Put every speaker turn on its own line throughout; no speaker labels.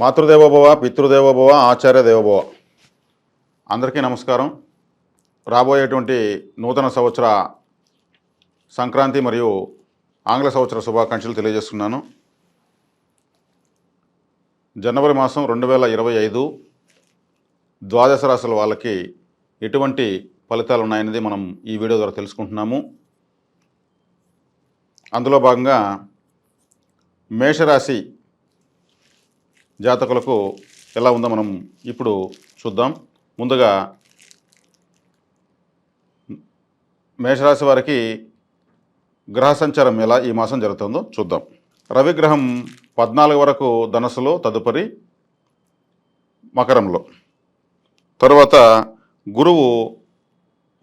మాతృదేవోభవ పితృదేవోభవ ఆచార్య దేవోభవ అందరికీ నమస్కారం. రాబోయేటువంటి నూతన సంవత్సర సంక్రాంతి మరియు ఆంగ్ల సంవత్సర శుభాకాంక్షలు తెలియజేస్తున్నాను. జనవరి మాసం రెండు వేల ఇరవై ఐదు ద్వాదశ రాశుల వాళ్ళకి ఎటువంటి ఫలితాలు ఉన్నాయనేది మనం ఈ వీడియో ద్వారా తెలుసుకుంటున్నాము. అందులో భాగంగా మేషరాశి జాతకులకు ఎలా ఉందో మనం ఇప్పుడు చూద్దాం. ముందుగా మేషరాశి వారికి గ్రహ సంచారం ఎలా ఈ మాసం జరుగుతుందో చూద్దాం. రవిగ్రహం పద్నాలుగు వరకు ధనస్సులో తదుపరి మకరంలో. తరువాత గురువు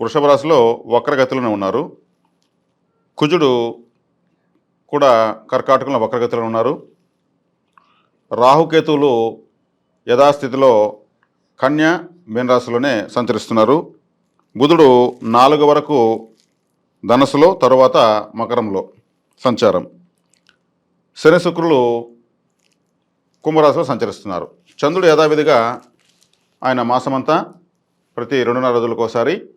వృషభ రాశిలో వక్రగతిలోనే ఉన్నారు. కుజుడు కూడా కర్కాటకంలో వక్రగతిలో ఉన్నారు. రాహుకేతువులు యథాస్థితిలో కన్య మీనరాశిలోనే సంచరిస్తున్నారు. బుధుడు నాలుగు వరకు ధనస్సులో తరువాత మకరంలో సంచారం. శని శుక్రులు కుంభరాశిలో సంచరిస్తున్నారు. చంద్రుడు యథావిధిగా ఆయన మాసమంతా ప్రతి రెండున్నర రోజులకోసారి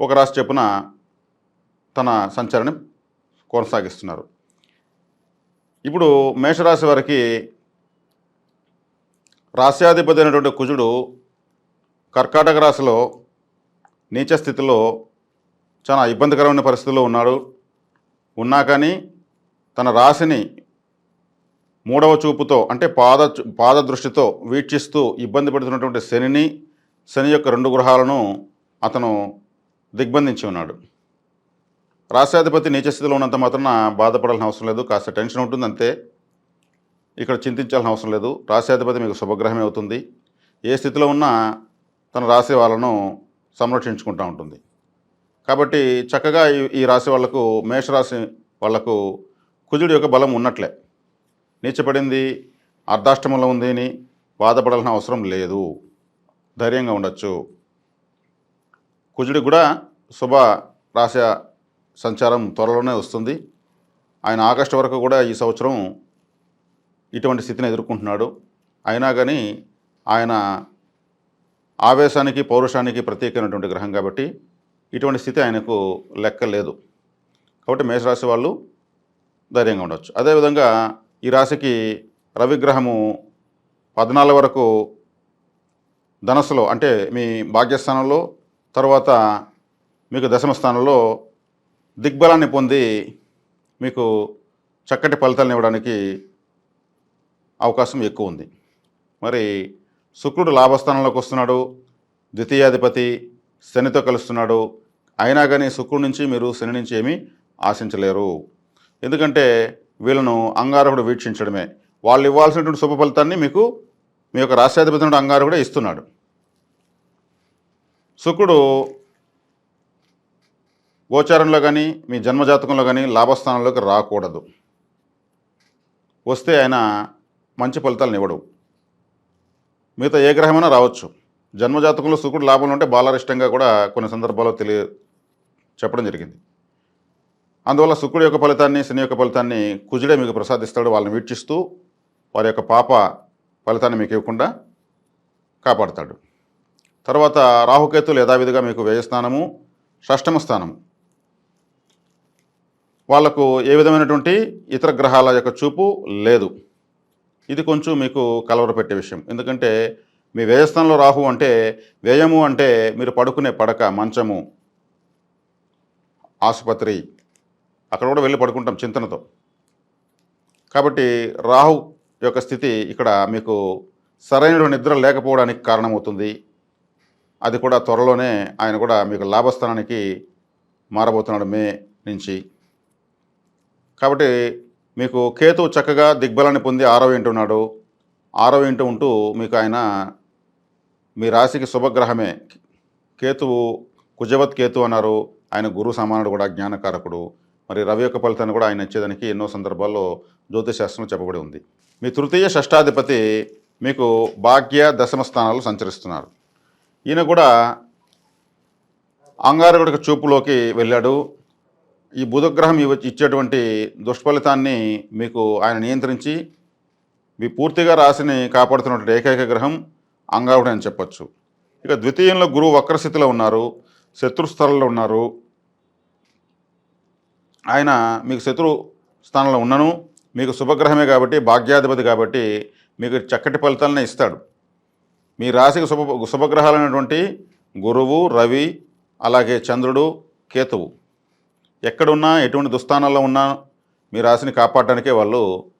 ఒక రాశి చెప్పున తన సంచారాన్ని కొనసాగిస్తున్నారు. ఇప్పుడు మేషరాశి వారికి రాశ్యాధిపతి అయినటువంటి కుజుడు కర్కాటక రాశిలో నీచ స్థితిలో చాలా ఇబ్బందికరమైన పరిస్థితుల్లో ఉన్నాడు. ఉన్నా కానీ తన రాశిని మూడవ చూపుతో అంటే పాద పాద దృష్టితో వీక్షిస్తూ ఇబ్బంది పెడుతున్నటువంటి శనిని శని యొక్క రెండు గృహాలను అతను దిగ్బంధించి ఉన్నాడు. రాష్ట్రాధిపతి నీచస్థితిలో ఉన్నంత మాత్రాన బాధపడాల్సిన అవసరం లేదు. కాస్త టెన్షన్ ఉంటుంది అంతే. ఇక్కడ చింతించాల్సిన అవసరం లేదు. రాష్ట్రాధిపతి మీకు శుభగ్రహమే అవుతుంది. ఏ స్థితిలో ఉన్నా తన రాశి వాళ్ళను సంరక్షించుకుంటూ ఉంటుంది. కాబట్టి చక్కగా ఈ ఈ రాశి వాళ్ళకు మేషరాశి వాళ్ళకు కుజుడి యొక్క బలం ఉన్నట్లే. నీచపడింది అర్ధాష్టమంలో ఉంది అని బాధపడాల్సిన అవసరం లేదు. ధైర్యంగా ఉండొచ్చు. కుజుడి కూడా శుభ రాశ సంచారం త్వరలోనే వస్తుంది. ఆయన ఆగస్టు వరకు కూడా ఈ సంవత్సరం ఇటువంటి స్థితిని ఎదుర్కొంటున్నాడు. అయినా కానీ ఆయన ఆవేశానికి పౌరుషానికి ప్రత్యేకమైనటువంటి గ్రహం కాబట్టి ఇటువంటి స్థితి ఆయనకు లెక్క లేదు. కాబట్టి మేషరాశి వాళ్ళు ధైర్యంగా ఉండొచ్చు. అదేవిధంగా ఈ రాశికి రవిగ్రహము పద్నాలుగు వరకు ధనస్సులో అంటే మీ భాగ్యస్థానంలో తర్వాత మీకు దశమ స్థానంలో దిగ్బలాన్ని పొంది మీకు చక్కటి ఫలితాలను ఇవ్వడానికి అవకాశం ఎక్కువ ఉంది. మరి శుక్రుడు లాభస్థానంలోకి వస్తున్నాడు. ద్వితీయాధిపతి శనితో కలుస్తున్నాడు. అయినా కానీ శుక్రుడి నుంచి మీరు శని నుంచి ఏమీ ఆశించలేరు. ఎందుకంటే వీళ్ళను అంగారకుడు వీక్షించడమే. వాళ్ళు ఇవ్వాల్సినటువంటి శుభ ఫలితాన్ని మీకు మీ యొక్క రాష్ట్రాధిపతి నుండి అంగారకుడే ఇస్తున్నాడు. శుక్రుడు గోచారంలో కానీ మీ జన్మజాతకంలో కానీ లాభస్థానంలోకి రాకూడదు. వస్తే ఆయన మంచి ఫలితాలను ఇవ్వడు మిగతా ఏ గ్రహమైనా రావచ్చు. జన్మజాతకంలో శుకుడు లాభంలో ఉంటే బాలరిష్టంగా కూడా కొన్ని సందర్భాల్లో తెలియ చెప్పడం జరిగింది. అందువల్ల శుక్రుడి యొక్క ఫలితాన్ని శని యొక్క ఫలితాన్ని కుజుడే మీకు ప్రసాదిస్తాడు వాళ్ళని వీక్షిస్తూ వారి యొక్క పాప ఫలితాన్ని మీకు ఇవ్వకుండా కాపాడుతాడు. తర్వాత రాహుకేతులు యథావిధిగా మీకు వ్యయస్థానము షష్టమ స్థానము వాళ్ళకు ఏ విధమైనటువంటి ఇతర గ్రహాల యొక్క చూపు లేదు. ఇది కొంచెం మీకు కలవరపెట్టే విషయం. ఎందుకంటే మీ వ్యయస్థానంలో రాహు అంటే వ్యయము అంటే మీరు పడుకునే పడక మంచము ఆసుపత్రి అక్కడ కూడా వెళ్ళి పడుకుంటాం చింతనతో. కాబట్టి రాహు యొక్క స్థితి ఇక్కడ మీకు సరైన నిద్ర లేకపోవడానికి కారణమవుతుంది. అది కూడా త్వరలోనే ఆయన కూడా మీకు లాభస్థానానికి మారబోతున్నాడు మే నుంచి. కాబట్టి మీకు కేతు చక్కగా దిగ్బలాన్ని పొంది ఆరవ ఇంటి ఉన్నాడు. ఆరవ ఇంటి ఉంటూ మీకు ఆయన మీ రాశికి శుభగ్రహమే. కేతువు కుజవత్ కేతు అన్నారు. ఆయన గురు సమానుడు కూడా జ్ఞానకారకుడు. మరి రవి యొక్క ఫలితాన్ని కూడా ఆయన ఇచ్చేదానికి ఎన్నో సందర్భాల్లో జ్యోతిశాస్త్రంలో చెప్పబడి ఉంది. మీ తృతీయ షష్టాధిపతి మీకు భాగ్య దశమ స్థానాలు సంచరిస్తున్నారు. ఈయన కూడా అంగారకుడికి చూపులోకి వెళ్ళాడు. ఈ బుధగ్రహం ఇచ్చేటువంటి దుష్ఫలితాన్ని మీకు ఆయన నియంత్రించి మీ పూర్తిగా రాశిని కాపాడుతున్నటువంటి ఏకైక గ్రహం అంగారుడు అని చెప్పొచ్చు. ఇక ద్వితీయంలో గురువు వక్రస్థితిలో ఉన్నారు శత్రుస్థలంలో ఉన్నారు. ఆయన మీకు శత్రు స్థానంలో ఉన్నను మీకు శుభగ్రహమే కాబట్టి భాగ్యాధిపతి కాబట్టి మీకు చక్కటి ఫలితాలనే ఇస్తాడు. మీ రాశికి శుభ శుభగ్రహాలైనటువంటి గురువు రవి అలాగే చంద్రుడు కేతువు. ఎక్కడున్నా ఎటువంటి దుస్థానాల్లో ఉన్నా మీ రాశిని కాపాడడానికే వాళ్ళు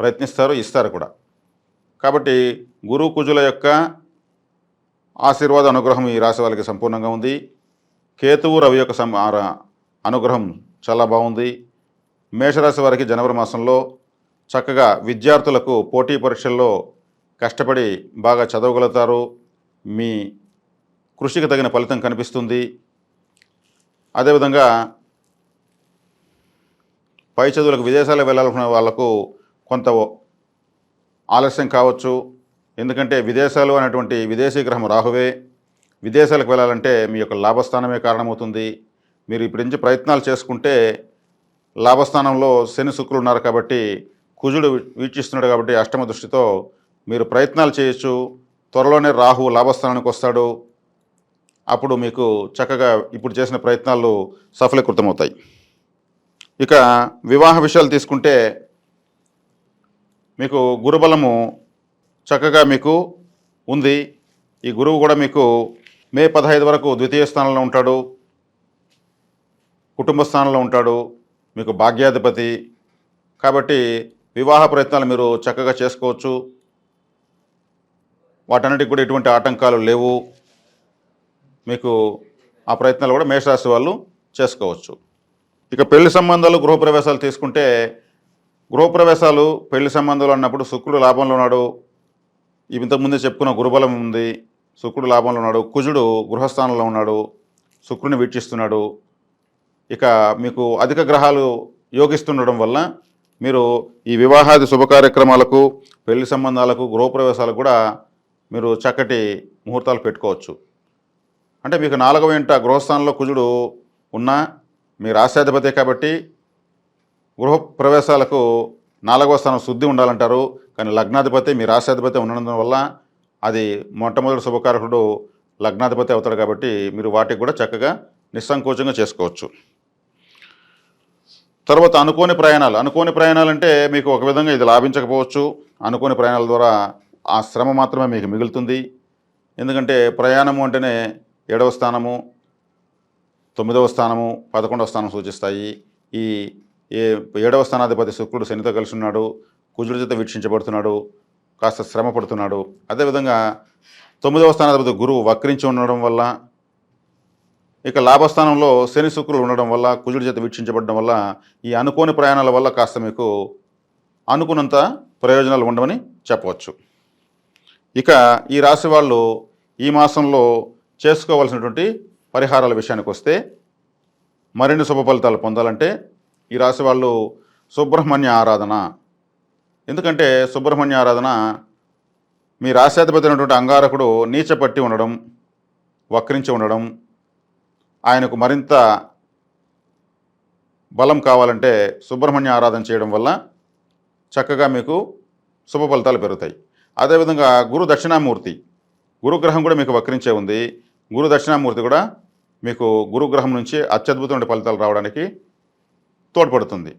ప్రయత్నిస్తారు ఇస్తారు కూడా. కాబట్టి గురు కుజుల యొక్క ఆశీర్వాద అనుగ్రహం ఈ రాశి వాళ్ళకి సంపూర్ణంగా ఉంది. కేతువు రవి యొక్క సం అనుగ్రహం చాలా బాగుంది. మేషరాశి వారికి జనవరి మాసంలో చక్కగా విద్యార్థులకు పోటీ పరీక్షల్లో కష్టపడి బాగా చదవగలుగుతారు. మీ కృషికి తగిన ఫలితం కనిపిస్తుంది. అదేవిధంగా పై చదువులకు విదేశాలకు వెళ్ళాలనుకునే వాళ్ళకు కొంత ఆలస్యం కావచ్చు. ఎందుకంటే విదేశాలు అనేటువంటి విదేశీ గ్రహం రాహువే. విదేశాలకు వెళ్ళాలంటే మీ యొక్క లాభస్థానమే కారణమవుతుంది. మీరు ఇప్పటి నుంచి ప్రయత్నాలు చేసుకుంటే లాభస్థానంలో శని శుక్రులు ఉన్నారు కాబట్టి కుజుడు వీక్షిస్తున్నాడు కాబట్టి అష్టమ దృష్టితో మీరు ప్రయత్నాలు చేయొచ్చు. త్వరలోనే రాహు లాభస్థానానికి వస్తాడు. అప్పుడు మీకు చక్కగా ఇప్పుడు చేసిన ప్రయత్నాలు సఫలీకృతమవుతాయి. ఇక వివాహ విషయాలు తీసుకుంటే మీకు గురుబలము చక్కగా మీకు ఉంది. ఈ గురువు కూడా మీకు మే పదహైదు వరకు ద్వితీయ స్థానంలో ఉంటాడు. కుటుంబ స్థానంలో ఉంటాడు. మీకు భాగ్యాధిపతి. కాబట్టి వివాహ ప్రయత్నాలు మీరు చక్కగా చేసుకోవచ్చు. వాటన్నిటికి కూడా ఎటువంటి ఆటంకాలు లేవు. మీకు ఆ ప్రయత్నాలు కూడా మేషరాశి వాళ్ళు చేసుకోవచ్చు. ఇక పెళ్ళి సంబంధాలు గృహప్రవేశాలు తీసుకుంటే గృహప్రవేశాలు పెళ్ళి సంబంధాలు అన్నప్పుడు శుక్రుడు లాభంలో ఉన్నాడు. ఇంతకుముందే చెప్పుకున్న గురుబలం ఉంది. శుక్రుడు లాభంలో ఉన్నాడు. కుజుడు గృహస్థానంలో ఉన్నాడు. శుక్రుని వీక్షిస్తున్నాడు. ఇక మీకు అధిక గ్రహాలు యోగిస్తుండడం వల్ల మీరు ఈ వివాహాది శుభ కార్యక్రమాలకు పెళ్ళి సంబంధాలకు గృహప్రవేశాలకు కూడా మీరు చక్కటి ముహూర్తాలు పెట్టుకోవచ్చు. అంటే మీకు నాలుగవ ఇంట గృహస్థానంలో కుజుడు ఉన్నా మీ రాష్ట్రాధిపతి కాబట్టి గృహ ప్రవేశాలకు నాలుగవ స్థానం శుద్ధి ఉండాలంటారు. కానీ లగ్నాధిపతి మీ రాష్ట్రాధిపతి ఉండడం వల్ల అది మొట్టమొదటి శుభకారకుడు లగ్నాధిపతి అవుతాడు కాబట్టి మీరు వాటికి కూడా చక్కగా నిస్సంకోచంగా చేసుకోవచ్చు. తర్వాత అనుకోని ప్రయాణాలు. అనుకోని ప్రయాణాలు అంటే మీకు ఒక విధంగా ఇది లాభించకపోవచ్చు. అనుకోని ప్రయాణాల ద్వారా ఆ శ్రమ మాత్రమే మీకు మిగులుతుంది. ఎందుకంటే ప్రయాణము అంటేనే ఏడవ స్థానము తొమ్మిదవ స్థానము పదకొండవ స్థానం సూచిస్తాయి. ఈ ఏ ఏడవ స్థానాధిపతి శుక్రుడు శనితో కలిసి ఉన్నాడు కుజుడి చేత వీక్షించబడుతున్నాడు కాస్త శ్రమ పడుతున్నాడు. అదేవిధంగా తొమ్మిదవ స్థానాధిపతి గురువు వక్రించి ఉండడం వల్ల ఇక లాభస్థానంలో శని శుక్రులు ఉండడం వల్ల కుజుడి చేత వీక్షించబడడం వల్ల ఈ అనుకోని ప్రయాణాల వల్ల కాస్త మీకు అనుకున్నంత ప్రయోజనాలు ఉండవని చెప్పవచ్చు. ఇక ఈ రాశి వాళ్ళు ఈ మాసంలో చేసుకోవాల్సినటువంటి పరిహారాల విషయానికి వస్తే మరిన్ని శుభ ఫలితాలు పొందాలంటే ఈ రాశి వాళ్ళు సుబ్రహ్మణ్య ఆరాధన. ఎందుకంటే సుబ్రహ్మణ్య ఆరాధన మీ రాశాధిపతి అయినటువంటి అంగారకుడు నీచపట్టి ఉండడం వక్రించి ఉండడం ఆయనకు మరింత బలం కావాలంటే సుబ్రహ్మణ్య ఆరాధన చేయడం వల్ల చక్కగా మీకు శుభ ఫలితాలు పెరుగుతాయి. అదేవిధంగా గురు దక్షిణామూర్తి గురుగ్రహం కూడా మీకు వక్రించే ఉంది. గురు దక్షిణామూర్తి కూడా మీకు గురుగ్రహం నుంచి అత్యద్భుతమైన ఫలితాలు రావడానికి తోడ్పడుతుంది.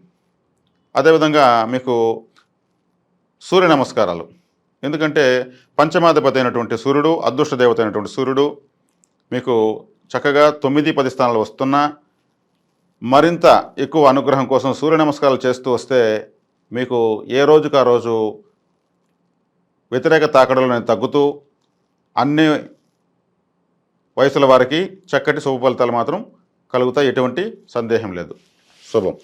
అదేవిధంగా మీకు సూర్య నమస్కారాలు. ఎందుకంటే పంచమాధిపతి అయినటువంటి సూర్యుడు అదృష్ట దేవత అయినటువంటి సూర్యుడు మీకు చక్కగా తొమ్మిది పది స్థానాలు వస్తున్నా మరింత ఎక్కువ అనుగ్రహం కోసం సూర్య నమస్కారాలు చేస్తూ వస్తే మీకు ఏ రోజుకు ఆ రోజు వ్యతిరేక తాకడలు తగ్గుతూ అన్ని వయసుల వారికి చక్కటి శుభ ఫలితాలు మాత్రం కలుగుతాయి. ఎటువంటి సందేహం లేదు. శుభం.